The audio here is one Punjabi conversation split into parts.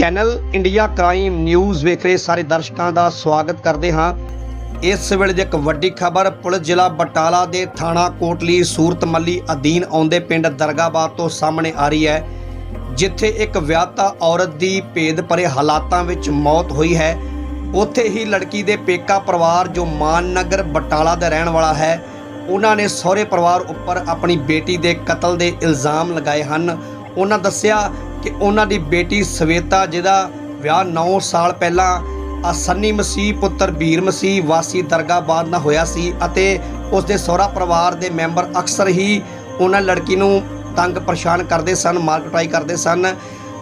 ਚੈਨਲ ਇੰਡੀਆ ਕ੍ਰਾਈਮ ਨਿਊਜ਼ ਵੇਖ ਰਹੇ ਸਾਰੇ ਦਰਸ਼ਕਾਂ ਦਾ ਸਵਾਗਤ ਕਰਦੇ ਹਾਂ। ਇਸ ਵੇਲੇ ਦੀ ਇੱਕ ਵੱਡੀ ਖਬਰ, ਪੁਲਿਸ ਜ਼ਿਲ੍ਹਾ ਬਟਾਲਾ ਦੇ ਥਾਣਾ ਕੋਟਲੀ ਸੂਰਤ ਮੱਲੀ ਅਧੀਨ ਆਉਂਦੇ ਪਿੰਡ ਦਰਗਾਬਾਦ ਤੋਂ ਸਾਹਮਣੇ ਆ ਰਹੀ ਹੈ, ਜਿੱਥੇ ਇੱਕ ਵਿਆਹਤਾ ਔਰਤ ਦੀ ਭੇਦ ਭਰੇ ਹਾਲਾਤਾਂ ਵਿੱਚ ਮੌਤ ਹੋਈ ਹੈ। ਉੱਥੇ ਹੀ ਲੜਕੀ ਦੇ ਪੇਕਾ ਪਰਿਵਾਰ ਜੋ ਮਾਨਨਗਰ ਬਟਾਲਾ ਦਾ ਰਹਿਣ ਵਾਲਾ ਹੈ, ਉਹਨਾਂ ਨੇ ਸਹੁਰੇ ਪਰਿਵਾਰ ਉੱਪਰ ਆਪਣੀ ਬੇਟੀ ਦੇ ਕਤਲ ਦੇ ਇਲਜ਼ਾਮ ਲਗਾਏ ਹਨ। ਉਹਨਾਂ ਦੱਸਿਆ ਕਿ ਉਹਨਾਂ ਦੀ ਬੇਟੀ ਸਵੇਤਾ, ਜਿਹਦਾ ਵਿਆਹ 9 ਸਾਲ ਪਹਿਲਾਂ ਆ ਮਸੀਹ, ਪੁੱਤਰ ਵੀਰ ਮਸੀਹ, ਵਾਸੀ ਦਰਗਾਬਾਦ ਨਾਲ ਹੋਇਆ ਸੀ ਅਤੇ ਉਸ ਦੇ ਸਹੁਰਾ ਪਰਿਵਾਰ ਦੇ ਮੈਂਬਰ ਅਕਸਰ ਹੀ ਉਹਨਾਂ ਲੜਕੀ ਨੂੰ ਤੰਗ ਪਰੇਸ਼ਾਨ ਕਰਦੇ ਸਨ ਮਾਰਕਟਾਈ ਕਰਦੇ ਸਨ।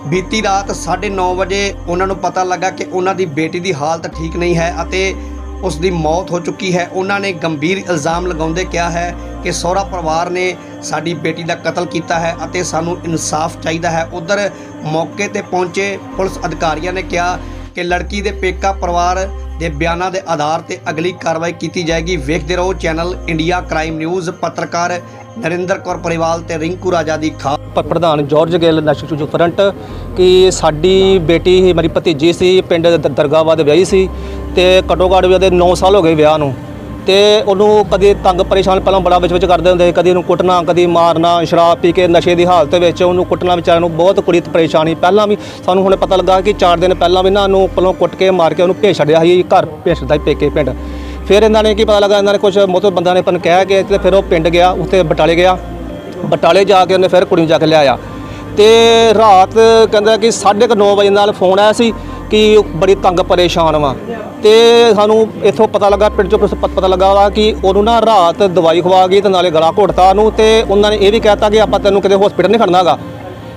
ਬੀਤੀ ਰਾਤ 9:30 ਵਜੇ ਉਹਨਾਂ ਨੂੰ ਪਤਾ ਲੱਗਾ ਕਿ ਉਹਨਾਂ ਦੀ ਬੇਟੀ ਦੀ ਹਾਲਤ ਠੀਕ ਨਹੀਂ ਹੈ ਅਤੇ ਉਸ ਦੀ ਮੌਤ ਹੋ ਚੁੱਕੀ ਹੈ। ਉਹਨਾਂ ਨੇ ਗੰਭੀਰ ਇਲਜ਼ਾਮ ਲਗਾਉਂਦੇ ਕਿਹਾ ਹੈ ਕਿ ਸਹੁਰਾ ਪਰਿਵਾਰ ਨੇ ਸਾਡੀ ਬੇਟੀ ਦਾ ਕਤਲ ਕੀਤਾ ਹੈ ਅਤੇ ਸਾਨੂੰ ਇਨਸਾਫ ਚਾਹੀਦਾ ਹੈ। ਉਧਰ ਮੌਕੇ ਤੇ ਪਹੁੰਚੇ ਪੁਲਿਸ ਅਧਿਕਾਰੀਆਂ ਨੇ ਕਿਹਾ ਕਿ ਲੜਕੀ ਦੇ ਪੇਕਾ ਪਰਿਵਾਰ ਦੇ ਬਿਆਨਾਂ ਦੇ ਆਧਾਰ ਤੇ ਅਗਲੀ ਕਾਰਵਾਈ ਕੀਤੀ ਜਾਏਗੀ। ਵੇਖਦੇ ਰਹੋ ਚੈਨਲ ਇੰਡੀਆ ਕ੍ਰਾਈਮ ਨਿਊਜ਼, ਪੱਤਰਕਾਰ ਨਰਿੰਦਰ ਕੌਰ ਪਰਿਵਾਲ ਤੇ ਰਿੰਕੂ ਰਾਜਾ ਦੀ ਖਾ ਪ੍ਰਧਾਨ George Gill, national youth front ਕਿ ਸਾਡੀ ਬੇਟੀ, ਮੇਰੀ ਭਤੀਜੀ ਸੀ, ਪਿੰਡ ਦ- ਦਰਗਾਬਾਦ ਵਿਆਹੀ ਸੀ। ਤੇ ਘੱਟੋ ਘੱਟ ਵੀ ਉਹਦੇ 9 ਸਾਲ ਹੋ ਗਏ ਵਿਆਹ ਨੂੰ। ਤੇ ਉਹਨੂੰ ਕਦੇ ਤੰਗ ਪਰੇਸ਼ਾਨ ਪਹਿਲਾਂ ਬੜਾ ਵਿੱਚ ਵਿੱਚ ਕਰਦੇ ਹੁੰਦੇ ਸੀ, ਕਦੀ ਉਹਨੂੰ ਕੁੱਟਣਾ, ਕਦੀ ਮਾਰਨਾ, ਸ਼ਰਾਬ ਪੀ ਕੇ ਨਸ਼ੇ ਦੀ ਹਾਲਤ ਵਿੱਚ ਉਹਨੂੰ ਕੁੱਟਣਾ ਵਿਚਾਰਿਆਂ ਨੂੰ ਬਹੁਤ ਕੁੜੀ ਪਰੇਸ਼ਾਨੀ। ਪਹਿਲਾਂ ਵੀ ਸਾਨੂੰ ਹੁਣ ਪਤਾ ਲੱਗਾ ਕਿ 4 ਦਿਨ ਪਹਿਲਾਂ ਵੀ ਨਾ ਉਹਨੂੰ ਪਹਿਲਾਂ ਕੁੱਟ ਕੇ ਮਾਰ ਕੇ ਉਹਨੂੰ ਭੇਜ ਛੱਡਿਆ ਸੀ, ਘਰ ਭੇਜ ਦਿੱਤਾ ਸੀ ਪੇਕੇ ਪਿੰਡ। ਫਿਰ ਇਹਨਾਂ ਨੇ ਕੀ ਪਤਾ ਲੱਗਾ, ਇਹਨਾਂ ਨੇ ਕੁਝ ਮੋਤ ਬੰਦਿਆਂ ਨੇ ਪਨ ਕਹਿ ਕੇ ਤੇ ਫਿਰ ਉਹ ਪਿੰਡ ਗਿਆ, ਉੱਥੇ ਬਟਾਲੇ ਗਿਆ। ਬਟਾਲੇ ਜਾ ਕੇ ਉਹਨੇ ਫਿਰ ਕੁੜੀ ਨੂੰ ਜਾ ਕੇ ਲਿਆਇਆ ਤੇ ਰਾਤ ਕਹਿੰਦਾ ਕਿ 9:30 ਵਜੇ ਨਾਲ ਫੋਨ ਆਇਆ ਸੀ ਕਿ ਬੜੀ ਤੰਗ ਪਰੇਸ਼ਾਨ ਵਾ। ਤੇ ਸਾਨੂੰ ਇੱਥੋਂ ਪਤਾ ਲੱਗਾ, ਪਿੰਡ ਚੋਂ ਪਤਾ ਲੱਗਾ ਵਾ ਕਿ ਉਹਨੂੰ ਨਾ ਰਾਤ ਦਵਾਈ ਖਵਾ ਗਈ ਤੇ ਨਾਲੇ ਗਲਾ ਘੋਟਤਾ ਉਹਨੂੰ ਤੇ ਉਹਨਾਂ ਨੇ ਇਹ ਵੀ ਕਹਿਤਾ ਕਿ ਆਪਾਂ ਤੈਨੂੰ ਕਿਤੇ ਹਸਪੀਟਲ ਨਹੀਂ ਖੜਨਾ ਹੈਗਾ।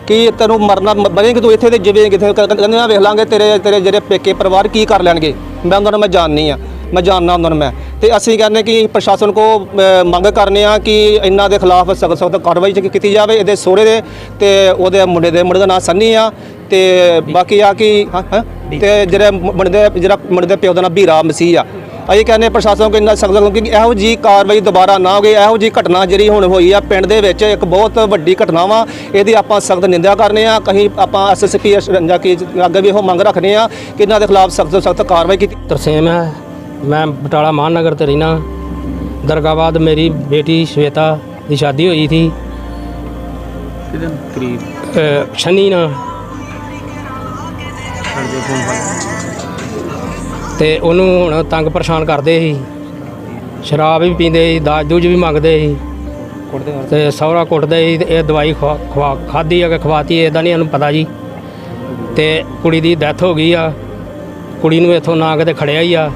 ਕਿ ਤੈਨੂੰ ਮਰਨਾ ਮਰੇਂਗੇ ਤੂੰ ਇੱਥੇ ਤੇ ਜਿਵੇਂ ਕਿਤੇ ਕਹਿੰਦੇ ਨਾ ਵੇਖ ਲਾਂਗੇ ਤੇਰੇ ਤੇਰੇ ਜਿਹੜੇ ਪੇਕੇ ਪਰਿਵਾਰ ਕੀ ਕਰ ਲੈਣਗੇ। ਮੈਂ ਉਹਨਾਂ ਨੂੰ ਮੈਂ ਜਾਣਨੀ ਆ। ਮੈਂ ਜਾਣਨਾ ਉਹਨਾਂ ਨੂੰ ਮੈਂ। ਤੇ ਅਸੀਂ ਕਹਿੰਦੇ ਕਿ ਪ੍ਰਸ਼ਾਸਨ ਕੋ ਮੰਗ ਕਰਨੇ ਆ ਕਿ ਇਹਨਾਂ ਦੇ ਖਿਲਾਫ ਸਖਤ ਸਖਤ ਕਾਰਵਾਈ ਕੀਤੀ ਜਾਵੇ। ਇਹਦੇ ਸੋਹਰੇ ਦੇ ਤੇ ਉਹਦੇ ਮੁੰਡੇ ਦੇ, ਮੁੰਡੇ ਦਾ ਨਾਂ ਸੰਨੀ ਆ। ਤੇ ਬਾਕੀ ਆ ਕਿ ਹਾਂ ਹਾਂ ਤੇ ਜਿਹੜੇ ਮੁੰਡੇ ਦੇ ਜਿਹੜਾ ਮੁੰਡੇ ਦੇ ਪਿਓ ਦਾ ਨਾਂ ਵੀਰਾ ਮਸੀਹ ਆ। ਅਸੀਂ ਕਹਿੰਦੇ ਪ੍ਰਸ਼ਾਸਨ ਕੋ ਇੰਨਾ ਸਖਤ ਕਿ ਇਹੋ ਜੀ ਕਾਰਵਾਈ ਦੁਬਾਰਾ ਨਾ ਹੋਵੇ ਇਹੋ ਜੀ ਘਟਨਾ ਜਿਹੜੀ ਹੁਣ ਹੋਈ ਆ ਪਿੰਡ ਦੇ ਵਿੱਚ ਇੱਕ ਬਹੁਤ ਵੱਡੀ ਘਟਨਾ ਵਾ ਇਹਦੀ ਆਪਾਂ ਸਖਤ ਨਿੰਦਿਆ ਕਰਨੇ ਆ ਕਹੀਂ ਆਪਾਂ ਐਸਐਸਪੀ ਜਾਂ ਕਿ ਅੱਗੇ ਵੀ ਇਹੋ ਮੰਗ ਰੱਖਨੇ ਆ ਕਿ ਇਹਨਾਂ ਦੇ ਖਿਲਾਫ ਸਖਤ ਸਖਤ ਕਾਰਵਾਈ ਕੀਤੀ। ਤਰਸੇਮ ਹੈ ਮੈਂ ਬਟਾਲਾ ਮਹਾਨਗਰ ਤੇ ਰਹਿਣਾ ਦਰਗਾਬਾਦ ਮੇਰੀ ਬੇਟੀ ਸ਼ਵੇਤਾ ਦੀ ਸ਼ਾਦੀ ਹੋਈ ਥੀ ਕਿਹਦੇ ਕਰੀਬ ਸ਼ਨੀ ਨਾਲ। ਤੇ ਉਹਨੂੰ ਹੁਣ ਤੰਗ ਪਰੇਸ਼ਾਨ ਕਰਦੇ ਸੀ। ਸ਼ਰਾਬ ਵੀ ਪੀਂਦੇ ਸੀ ਦਾਜ ਦੂਜ ਵੀ ਮੰਗਦੇ ਸੀ। ਕੁੱਟਦੇ ਤੇ ਸਹੁਰਾ ਕੁੱਟਦੇ ਸੀ ਇਹ ਦਵਾਈ ਖਵਾ ਖਾਧੀ ਆ ਕਿ ਖਵਾਤੀ ਇਹਦਾ ਨਹੀਂ ਇਹਨੂੰ ਪਤਾ ਜੀ। ਤੇ ਕੁੜੀ ਦੀ ਡੈਥ ਹੋ ਗਈ ਆ। ਕੁੜੀ ਨੂੰ ਇੱਥੋਂ ਨਾ ਕਿਤੇ ਖੜਿਆ ਹੀ ਆ।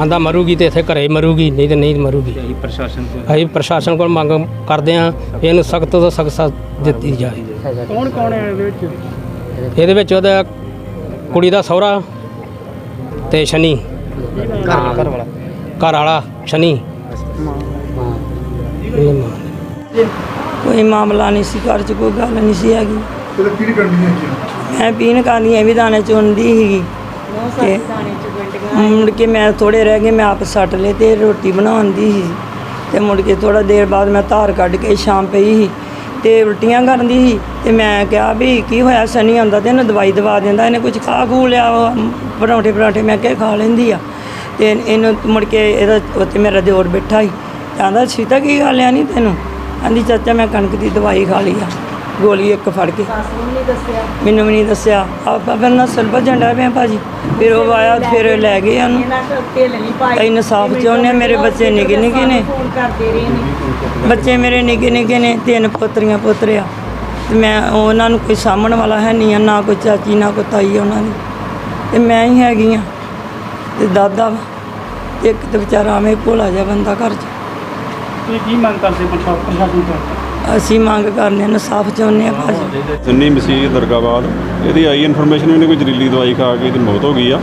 ਆਂਦਾ ਮਰੂਗੀ ਤੇ ਇੱਥੇ ਘਰੇ ਹੀ ਮਰੂਗੀ ਨਹੀਂ ਤੇ ਨਹੀਂ ਮਰੂਗੀ। ਅਸੀਂ ਪ੍ਰਸ਼ਾਸਨ ਤੋਂ ਅਸੀਂ ਪ੍ਰਸ਼ਾਸਨ ਕੋਲ ਮੰਗ ਕਰਦੇ ਹਾਂ ਵੀ ਇਹਨੂੰ ਸਖਤ ਤੋਂ ਸਖਤ ਸਜ਼ਾ ਦਿੱਤੀ ਜਾਏ। ਕੌਣ ਕੌਣ ਹੈ ਇਹਦੇ ਵਿੱਚ? ਇਹਦੇ ਵਿੱਚ ਉਹਦਾ ਕੁੜੀ ਦਾ ਸਹੁਰਾ ਤੇ ਸ਼ਨੀ। ਘਰ ਵਾਲਾ ਘਰ ਵਾਲਾ ਸ਼ਨੀ। ਮਾਂ। ਕੋਈ ਮਾਮਲਾ ਨਹੀਂ ਸੀ ਘਰ 'ਚ ਕੋਈ ਗੱਲ ਨਹੀਂ ਸੀ ਹੈਗੀ। ਤੇ ਕਿਹੜੀ ਕਰਨੀ ਹੈ ਕੀ ਮੈਂ ਪੀਣ ਕਾਂਦੀ ਐਵੇਂ ਦਾਣੇ ਚੁੰਦੀ ਸੀਗੀ। ਤੇ ਮੁੜ ਕੇ ਮੈਂ ਥੋੜੇ ਰਹਿ ਗਏ ਮੈਂ ਆਪ ਸੱਟ ਲਏ ਤੇ ਰੋਟੀ ਬਣਾਉਂਦੀ ਸੀ। ਤੇ ਮੁੜ ਕੇ ਥੋੜਾ ਦੇਰ ਬਾਅਦ ਮੈਂ ਧਾਰ ਕੱਢ ਕੇ ਸ਼ਾਮ ਪਈ ਸੀ। ਤੇ ਉਲਟੀਆਂ ਕਰਦੀ ਸੀ। ਤੇ ਮੈਂ ਕਿਹਾ ਵੀ ਕੀ ਹੋਇਆ ਸਨੀ ਆਉਂਦਾ ਤੇ ਇਹਨੂੰ ਦਵਾਈ ਦਵਾ ਦਿੰਦਾ ਇਹਨੇ ਕੁਝ ਖਾ ਖੂ ਲਿਆ ਵਾ, ਪਰੌਂਠੇ ਪਰਾਂਠੇ ਮੈਂ ਕਿਹਾ ਖਾ ਲੈਂਦੀ ਆ। ਤੇ ਇਹਨੂੰ ਮੁੜ ਕੇ ਇਹਦਾ ਉੱਤੇ ਮੇਰਾ ਦਿਓਰ ਬੈਠਾ ਸੀ। ਕਹਿੰਦਾ ਸੀਤਾ ਕੀ ਗੱਲ ਆ ਨਹੀਂ ਤੈਨੂੰ? ਕਹਿੰਦੀ ਚਾਚਾ ਮੈਂ ਕਣਕ ਦੀ ਦਵਾਈ ਖਾ ਲਈ ਆ। ਗੋਲੀ ਇੱਕ ਫੜ ਕੇ। ਮੈਨੂੰ ਵੀ ਨਹੀਂ ਦੱਸਿਆ। ਆਪਾਂ ਫਿਰ ਨਾ ਝੰਡਾ ਪਿਆ ਭਾਜੀ। ਫਿਰ ਉਹ ਆਇਆ ਫਿਰ ਲੈ ਗਏ ਉਹਨੂੰ ਇਨਸਾਫ ਚਾਹੁੰਦੇ ਹਾਂ, ਮੇਰੇ ਬੱਚੇ ਨਿੱਕੇ ਨਿੱਕੇ ਨੇ। ਬੱਚੇ ਮੇਰੇ ਨਿੱਕੇ ਨਿੱਕੇ ਨੇ ਤਿੰਨ ਪੁੱਤਰੀਆਂ ਪੁੱਤਰਿਆ ਤੇ ਮੈਂ ਉਹਨਾਂ ਨੂੰ ਕੋਈ ਸਾਂਭਣ ਵਾਲਾ ਹੈ ਨਹੀਂ ਆ ਨਾ ਕੋਈ ਚਾਚੀ ਨਾ ਕੋਈ ਤਾਈ ਆ ਉਹਨਾਂ ਦੀ। ਤੇ ਮੈਂ ਹੀ ਹੈਗੀ ਆ। ਤੇ ਦਾਦਾ ਵਾ। ਇੱਕ ਤੇ ਵਿਚਾਰਾ ਐਵੇਂ ਭੋਲਾ ਜਿਹਾ ਬੰਦਾ ਘਰ 'ਚ। ਤੁਸੀਂ ਕੀ ਮੰਗ ਕਰਦੇ ਪ੍ਰਸ਼ਾਸਨ ਤੋਂ? ਅਸੀਂ ਮੰਗ ਕਰਨੇ ਇਨਸਾਫ ਚਾਹੁੰਦੇ ਆ ਭਾਜੀ ਸੰਨੀ ਮਸੀਹ ਦਰਗਾਬਾਦ ਇਹਦੀ ਆਈ ਇਨਫੋਰਮੇਸ਼ਨ ਇਹਨੇ ਕੋਈ ਜ਼ਹਿਰੀਲੀ ਦਵਾਈ ਖਾ ਕੇ ਇਹਦੀ ਮੌਤ ਹੋ ਗਈ ਆ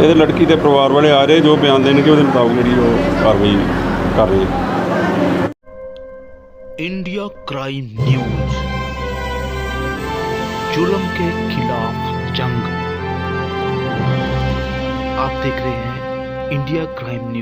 ਇਹਦੇ ਲੜਕੀ ਦੇ ਪਰਿਵਾਰ ਵਾਲੇ ਆ ਰਹੇ ਜੋ ਬਿਆਨ ਦੇਣਗੇ ਉਹਦੇ ਮੁਤਾਬਕ ਜਿਹੜੀ ਉਹ ਕਾਰਵਾਈ ਕਰ ਰਹੇ ਆ इंडिया क्राइम न्यूज जुल्म के खिलाफ जंग आप देख रहे हैं इंडिया क्राइम न्यूज